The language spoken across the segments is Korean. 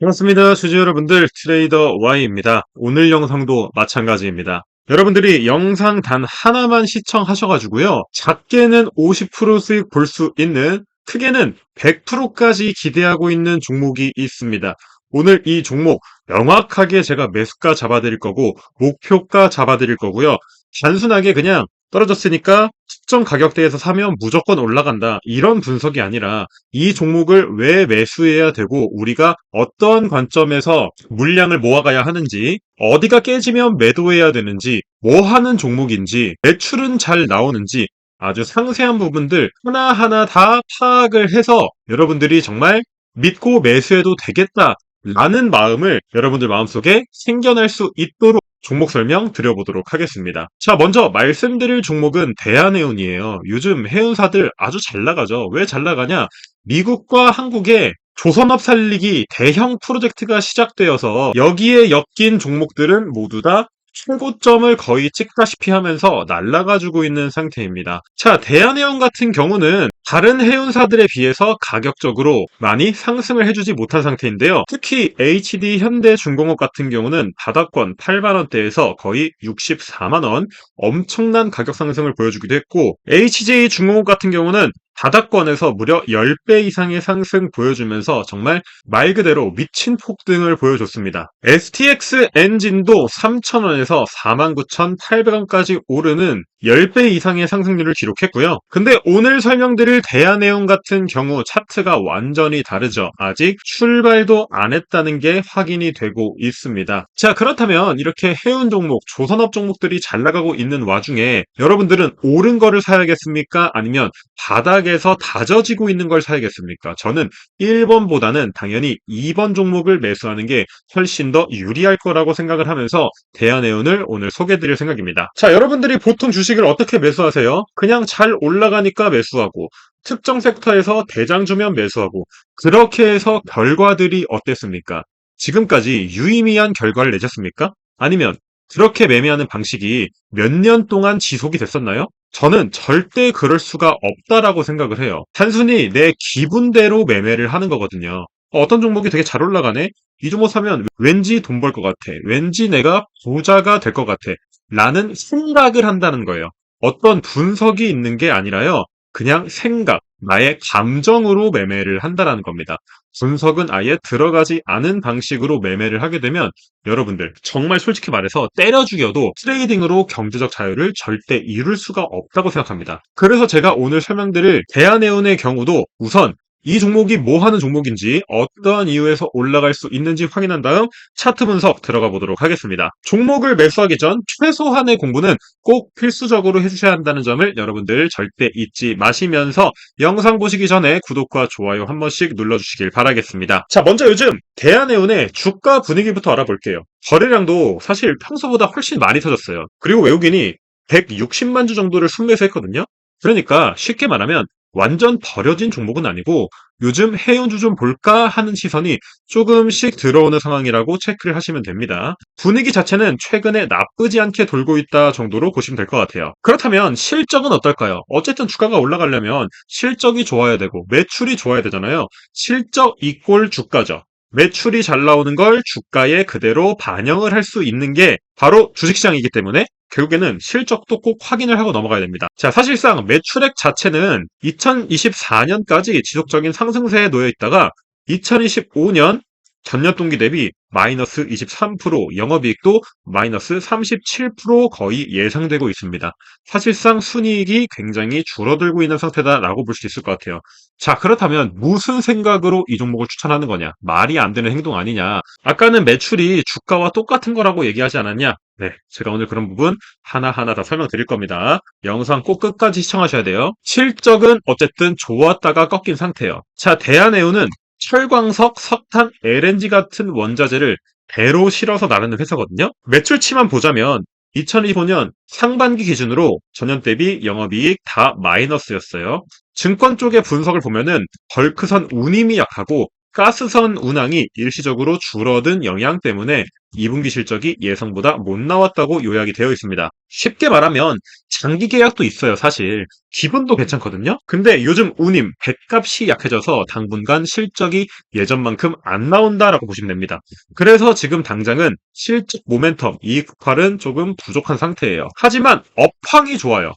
반갑습니다. 주주 여러분들, 트레이더 Y입니다. 오늘 영상도 마찬가지입니다. 여러분들이 영상 단 하나만 시청하셔가지고요. 작게는 50% 수익 볼 수 있는, 크게는 100%까지 기대하고 있는 종목이 있습니다. 오늘 이 종목 명확하게 제가 매수가 잡아드릴 거고, 목표가 잡아드릴 거고요. 단순하게 그냥 떨어졌으니까 특정 가격대에서 사면 무조건 올라간다. 이런 분석이 아니라 이 종목을 왜 매수해야 되고 우리가 어떤 관점에서 물량을 모아가야 하는지 어디가 깨지면 매도해야 되는지 뭐 하는 종목인지 매출은 잘 나오는지 아주 상세한 부분들 하나하나 다 파악을 해서 여러분들이 정말 믿고 매수해도 되겠다. 라는 마음을 여러분들 마음속에 생겨날 수 있도록 종목 설명 드려보도록 하겠습니다. 자, 먼저 말씀드릴 종목은 대한해운이에요. 요즘 해운사들 아주 잘 나가죠. 왜 잘 나가냐? 미국과 한국의 조선업 살리기 대형 프로젝트가 시작되어서 여기에 엮인 종목들은 모두 다 최고점을 거의 찍다시피 하면서 날아가지고 있는 상태입니다. 자, 대한해운 같은 경우는 다른 해운사들에 비해서 가격적으로 많이 상승을 해주지 못한 상태인데요. 특히 HD 현대중공업 같은 경우는 바닥권 8만원대에서 거의 64만원 엄청난 가격 상승을 보여주기도 했고 HJ 중공업 같은 경우는 바닥권에서 무려 10배 이상의 상승 보여주면서 정말 말 그대로 미친 폭등을 보여줬습니다. STX 엔진도 3,000원에서 49,800원까지 오르는 10배 이상의 상승률을 기록했고요. 근데 오늘 설명드릴 대한해운 같은 경우 차트가 완전히 다르죠. 아직 출발도 안 했다는 게 확인이 되고 있습니다. 자, 그렇다면 이렇게 해운 종목, 조선업 종목들이 잘 나가고 있는 와중에 여러분들은 오른 거를 사야겠습니까? 아니면 바닥에 서 다져지고 있는 걸 사야겠습니까? 저는 1번보다는 당연히 2번 종목을 매수하는 게 훨씬 더 유리할 거라고 생각을 하면서 대한해운을 오늘 소개해드릴 생각입니다. 자, 여러분들이 보통 주식을 어떻게 매수하세요? 그냥 잘 올라가니까 매수하고 특정 섹터에서 대장 주면 매수하고 그렇게 해서 결과들이 어땠습니까? 지금까지 유의미한 결과를 내셨습니까? 아니면 그렇게 매매하는 방식이 몇 년 동안 지속이 됐었나요? 저는 절대 그럴 수가 없다라고 생각을 해요. 단순히 내 기분대로 매매를 하는 거거든요. 어떤 종목이 되게 잘 올라가네? 이 종목 사면 왠지 돈 벌 것 같아. 왠지 내가 부자가 될 것 같아. 라는 생각을 한다는 거예요. 어떤 분석이 있는 게 아니라요. 그냥 생각, 나의 감정으로 매매를 한다라는 겁니다. 분석은 아예 들어가지 않은 방식으로 매매를 하게 되면 여러분들 정말 솔직히 말해서 때려 죽여도 트레이딩으로 경제적 자유를 절대 이룰 수가 없다고 생각합니다. 그래서 제가 오늘 설명드릴 대한해운의 경우도 우선 이 종목이 뭐 하는 종목인지 어떠한 이유에서 올라갈 수 있는지 확인한 다음 차트 분석 들어가 보도록 하겠습니다. 종목을 매수하기 전 최소한의 공부는 꼭 필수적으로 해주셔야 한다는 점을 여러분들 절대 잊지 마시면서 영상 보시기 전에 구독과 좋아요 한 번씩 눌러주시길 바라겠습니다. 자, 먼저 요즘 대한해운의 주가 분위기부터 알아볼게요. 거래량도 사실 평소보다 훨씬 많이 터졌어요. 그리고 외국인이 160만 주 정도를 순매수했거든요. 그러니까 쉽게 말하면 완전 버려진 종목은 아니고 요즘 해운주 좀 볼까 하는 시선이 조금씩 들어오는 상황이라고 체크를 하시면 됩니다. 분위기 자체는 최근에 나쁘지 않게 돌고 있다 정도로 보시면 될 것 같아요. 그렇다면 실적은 어떨까요? 어쨌든 주가가 올라가려면 실적이 좋아야 되고 매출이 좋아야 되잖아요. 실적 이꼴 주가죠. 매출이 잘 나오는 걸 주가에 그대로 반영을 할 수 있는 게 바로 주식시장이기 때문에 결국에는 실적도 꼭 확인을 하고 넘어가야 됩니다. 자, 사실상 매출액 자체는 2024년까지 지속적인 상승세에 놓여 있다가 2025년 전년 동기 대비 마이너스 23%, 영업이익도 마이너스 37% 거의 예상되고 있습니다. 사실상 순이익이 굉장히 줄어들고 있는 상태다라고 볼 수 있을 것 같아요. 자, 그렇다면 무슨 생각으로 이 종목을 추천하는 거냐? 말이 안 되는 행동 아니냐? 아까는 매출이 주가와 똑같은 거라고 얘기하지 않았냐? 네, 제가 오늘 그런 부분 하나하나 다 설명드릴 겁니다. 영상 꼭 끝까지 시청하셔야 돼요. 실적은 어쨌든 좋았다가 꺾인 상태예요. 자, 대한해운은 철광석, 석탄, LNG 같은 원자재를 배로 실어서 나르는 회사거든요. 매출치만 보자면 2025년 상반기 기준으로 전년 대비 영업이익 다 마이너스였어요. 증권 쪽의 분석을 보면은 벌크선 운임이 약하고 가스선 운항이 일시적으로 줄어든 영향 때문에 2분기 실적이 예상보다 못 나왔다고 요약이 되어 있습니다. 쉽게 말하면 장기 계약도 있어요, 사실. 기분도 괜찮거든요? 근데 요즘 운임, 배값이 약해져서 당분간 실적이 예전만큼 안 나온다라고 보시면 됩니다. 그래서 지금 당장은 실적 모멘텀, 이익 폭발은 조금 부족한 상태예요. 하지만 업황이 좋아요.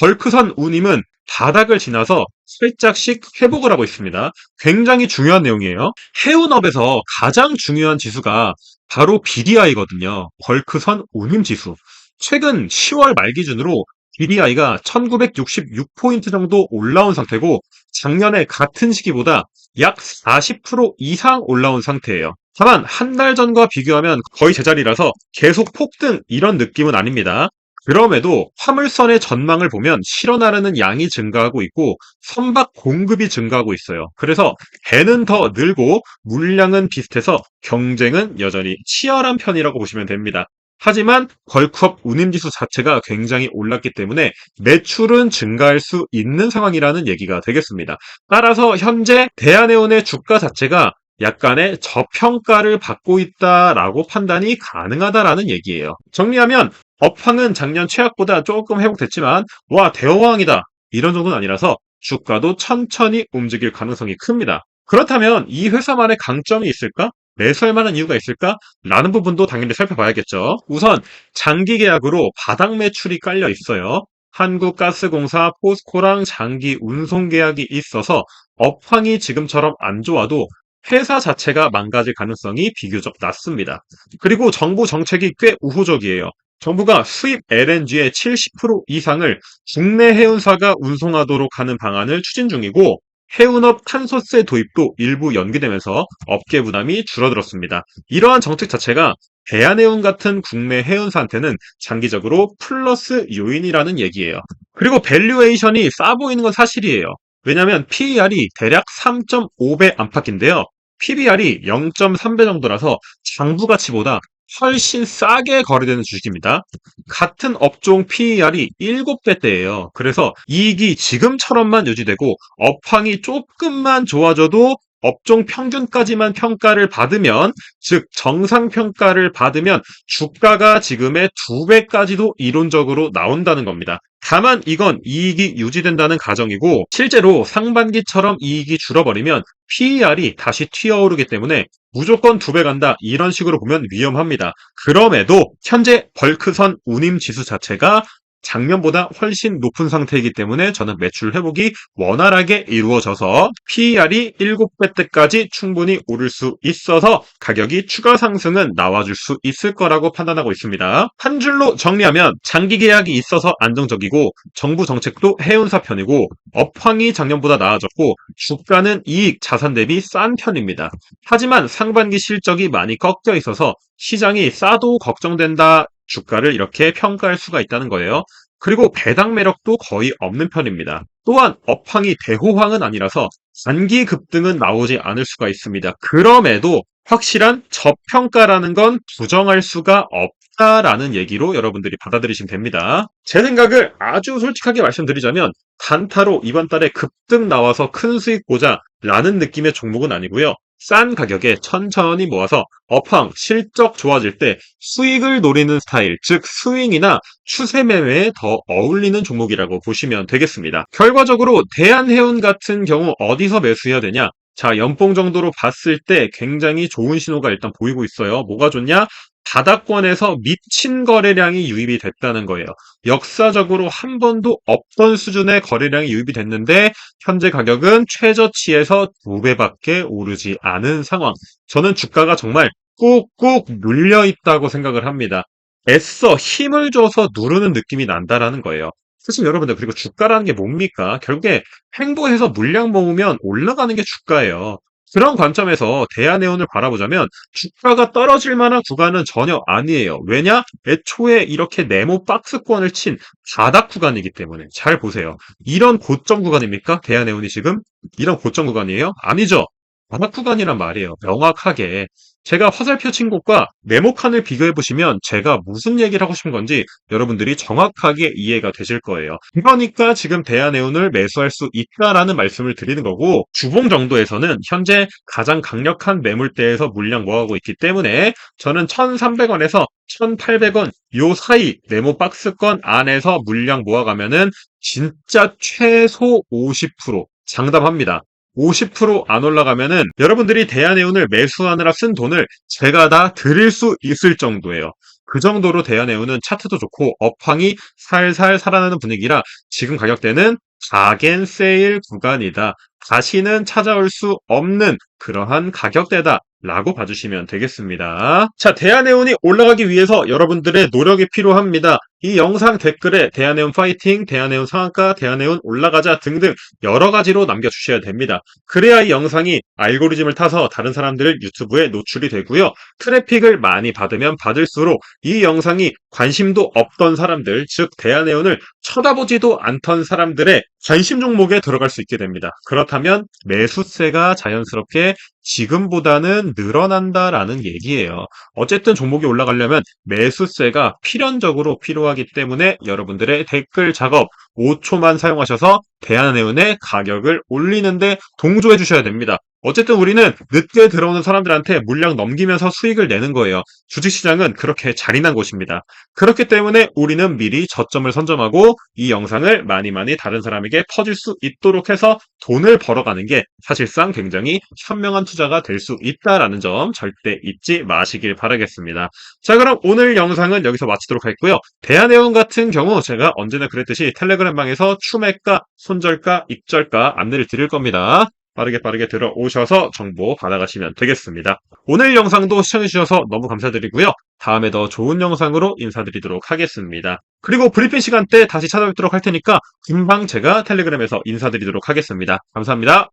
벌크선 운임은 바닥을 지나서 살짝씩 회복을 하고 있습니다. 굉장히 중요한 내용이에요. 해운업에서 가장 중요한 지수가 바로 BDI거든요. 벌크선 운임 지수. 최근 10월 말 기준으로 BDI가 1966포인트 정도 올라온 상태고 작년에 같은 시기보다 약 40% 이상 올라온 상태예요. 다만 한 달 전과 비교하면 거의 제자리라서 계속 폭등 이런 느낌은 아닙니다. 그럼에도 화물선의 전망을 보면 실어 나르는 양이 증가하고 있고 선박 공급이 증가하고 있어요. 그래서 배는 더 늘고 물량은 비슷해서 경쟁은 여전히 치열한 편이라고 보시면 됩니다. 하지만 걸크업 운임지수 자체가 굉장히 올랐기 때문에 매출은 증가할 수 있는 상황이라는 얘기가 되겠습니다. 따라서 현재 대한해운의 주가 자체가 약간의 저평가를 받고 있다라고 판단이 가능하다라는 얘기예요. 정리하면 업황은 작년 최악보다 조금 회복됐지만 와 대어왕이다 이런 정도는 아니라서 주가도 천천히 움직일 가능성이 큽니다. 그렇다면 이 회사만의 강점이 있을까? 매수할 만한 이유가 있을까? 라는 부분도 당연히 살펴봐야겠죠. 우선 장기 계약으로 바닥 매출이 깔려 있어요. 한국가스공사 포스코랑 장기 운송 계약이 있어서 업황이 지금처럼 안 좋아도 회사 자체가 망가질 가능성이 비교적 낮습니다. 그리고 정부 정책이 꽤 우호적이에요. 정부가 수입 LNG의 70% 이상을 국내 해운사가 운송하도록 하는 방안을 추진 중이고 해운업 탄소세 도입도 일부 연기되면서 업계 부담이 줄어들었습니다. 이러한 정책 자체가 대한해운 같은 국내 해운사한테는 장기적으로 플러스 요인이라는 얘기예요. 그리고 밸류에이션이 싸 보이는 건 사실이에요. 왜냐하면 PER이 대략 3.5배 안팎인데요. PBR이 0.3배 정도라서 장부 가치보다 훨씬 싸게 거래되는 주식입니다. 같은 업종 PER이 7배대예요. 그래서 이익이 지금처럼만 유지되고 업황이 조금만 좋아져도 업종 평균까지만 평가를 받으면, 즉 정상 평가를 받으면 주가가 지금의 두 배까지도 이론적으로 나온다는 겁니다. 다만 이건 이익이 유지된다는 가정이고 실제로 상반기처럼 이익이 줄어버리면 PER이 다시 튀어오르기 때문에 무조건 두 배 간다 이런 식으로 보면 위험합니다. 그럼에도 현재 벌크선 운임 지수 자체가 작년보다 훨씬 높은 상태이기 때문에 저는 매출 회복이 원활하게 이루어져서 PER이 7배 때까지 충분히 오를 수 있어서 가격이 추가 상승은 나와줄 수 있을 거라고 판단하고 있습니다. 한 줄로 정리하면 장기 계약이 있어서 안정적이고 정부 정책도 해운사 편이고 업황이 작년보다 나아졌고 주가는 이익 자산 대비 싼 편입니다. 하지만 상반기 실적이 많이 꺾여 있어서 시장이 싸도 걱정된다 주가를 이렇게 평가할 수가 있다는 거예요. 그리고 배당 매력도 거의 없는 편입니다. 또한 업황이 대호황은 아니라서 단기 급등은 나오지 않을 수가 있습니다. 그럼에도 확실한 저평가라는 건 부정할 수가 없다라는 얘기로 여러분들이 받아들이시면 됩니다. 제 생각을 아주 솔직하게 말씀드리자면 단타로 이번 달에 급등 나와서 큰 수익 보자 라는 느낌의 종목은 아니고요. 싼 가격에 천천히 모아서 업황, 실적 좋아질 때 수익을 노리는 스타일, 즉 스윙이나 추세 매매에 더 어울리는 종목이라고 보시면 되겠습니다. 결과적으로 대한해운 같은 경우 어디서 매수해야 되냐? 자, 연봉 정도로 봤을 때 굉장히 좋은 신호가 일단 보이고 있어요. 뭐가 좋냐? 바닥권에서 미친 거래량이 유입이 됐다는 거예요. 역사적으로 한 번도 없던 수준의 거래량이 유입이 됐는데 현재 가격은 최저치에서 두 배밖에 오르지 않은 상황. 저는 주가가 정말 꾹꾹 눌려 있다고 생각을 합니다. 애써 힘을 줘서 누르는 느낌이 난다라는 거예요. 사실 여러분들 그리고 주가라는 게 뭡니까? 결국에 횡보해서 물량 모으면 올라가는 게 주가예요. 그런 관점에서 대한해운을 바라보자면 주가가 떨어질 만한 구간은 전혀 아니에요. 왜냐? 애초에 이렇게 네모 박스권을 친 바닥 구간이기 때문에 잘 보세요. 이런 고점 구간입니까? 대한해운이 지금 이런 고점 구간이에요? 아니죠. 바닥 구간이란 말이에요. 명확하게 제가 화살표 친 곳과 네모칸을 비교해 보시면 제가 무슨 얘기를 하고 싶은 건지 여러분들이 정확하게 이해가 되실 거예요. 그러니까 지금 대한해운을 매수할 수 있다라는 말씀을 드리는 거고 주봉 정도에서는 현재 가장 강력한 매물대에서 물량 모아가고 있기 때문에 저는 1,300원에서 1,800원 요 사이 네모 박스권 안에서 물량 모아가면은 진짜 최소 50% 장담합니다. 50%안 올라가면은 여러분들이 대한해운을 매수하느라 쓴 돈을 제가 다 드릴 수 있을 정도예요. 그 정도로 대한해운은 차트도 좋고 업황이 살살 살아나는 분위기라 지금 가격대는 가겐 세일 구간이다. 다시는 찾아올 수 없는 그러한 가격대다. 라고 봐주시면 되겠습니다. 자, 대한해운이 올라가기 위해서 여러분들의 노력이 필요합니다. 이 영상 댓글에 대한해운 파이팅, 대한해운 상한가, 대한해운 올라가자 등등 여러 가지로 남겨주셔야 됩니다. 그래야 이 영상이 알고리즘을 타서 다른 사람들 유튜브에 노출이 되고요. 트래픽을 많이 받으면 받을수록 이 영상이 관심도 없던 사람들, 즉 대한해운을 쳐다보지도 않던 사람들의 관심 종목에 들어갈 수 있게 됩니다. 그렇다면 매수세가 자연스럽게 지금보다는 늘어난다라는 얘기예요. 어쨌든 종목이 올라가려면 매수세가 필연적으로 필요하기 때문에 여러분들의 댓글 작업 5초만 사용하셔서 대한해운의 가격을 올리는데 동조해 주셔야 됩니다. 어쨌든 우리는 늦게 들어오는 사람들한테 물량 넘기면서 수익을 내는 거예요. 주식시장은 그렇게 잔인한 곳입니다. 그렇기 때문에 우리는 미리 저점을 선점하고 이 영상을 많이 많이 다른 사람에게 퍼질 수 있도록 해서 돈을 벌어가는 게 사실상 굉장히 현명한 투자가 될 수 있다라는 점 절대 잊지 마시길 바라겠습니다. 자 그럼 오늘 영상은 여기서 마치도록 하겠고요. 대한해운 같은 경우 제가 언제나 그랬듯이 텔레그램 방에서 추매가, 손절가, 입절가 안내를 드릴 겁니다. 빠르게 빠르게 들어오셔서 정보 받아가시면 되겠습니다. 오늘 영상도 시청해주셔서 너무 감사드리고요. 다음에 더 좋은 영상으로 인사드리도록 하겠습니다. 그리고 브리핑 시간 때 다시 찾아뵙도록 할 테니까 금방 제가 텔레그램에서 인사드리도록 하겠습니다. 감사합니다.